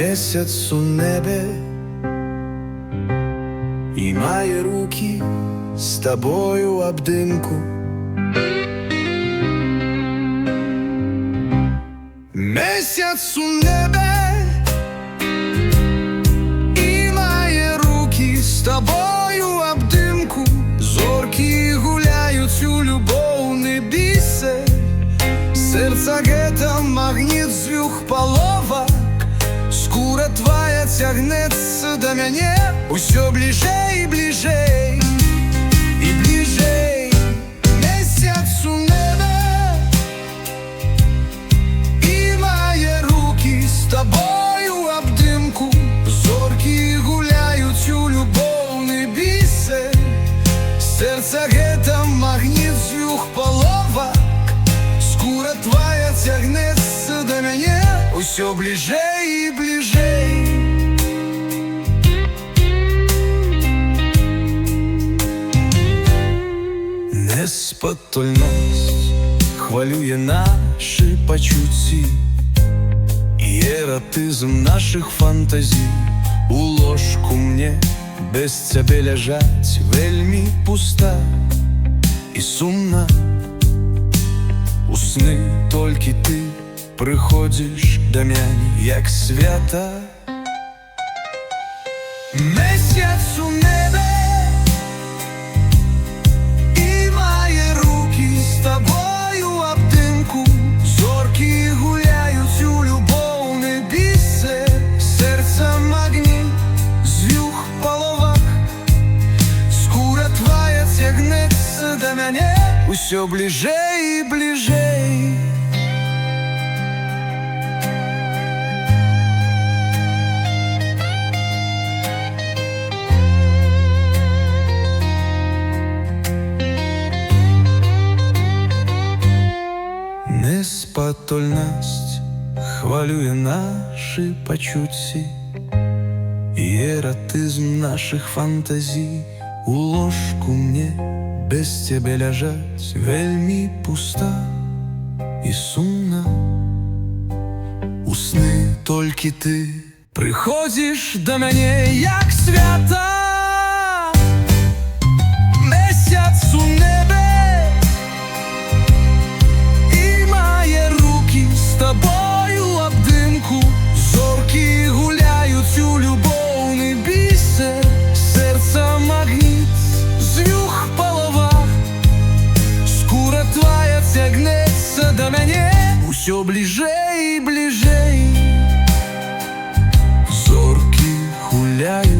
Місяць у небі і має руки з тобою обдимку. Місяць у небе і має руки з тобою обдимку. Зорки гуляють у любов не бійся. Сердце где-то магніт зв'юх полова Скура твоя тягнеться до мене. Усьо ближей і ближей І ближей Місяць у небе І має руки з тобою обдимку. Зорки гуляють у любов не бійся Серце гетто магніт зв'юх полова. Скура твоя тягнеться до мене. Усьо ближей і ближей Неспотольність хвалює наші почутті І еротизм наших фантазій. У ложку мне без тебе лежать Вельми пуста. І сумна. У сни тільки ти приходиш до мене, як свята. Усьо ближей і ближей Неспатольність хвалює наші почутті І еротизм наших фантазій У ложку мне без тебе лежать Вельми пуста і сумна. У сни ты ти приходиш до мене, як свята мене, ближе ближей ближе. Зорки гуляють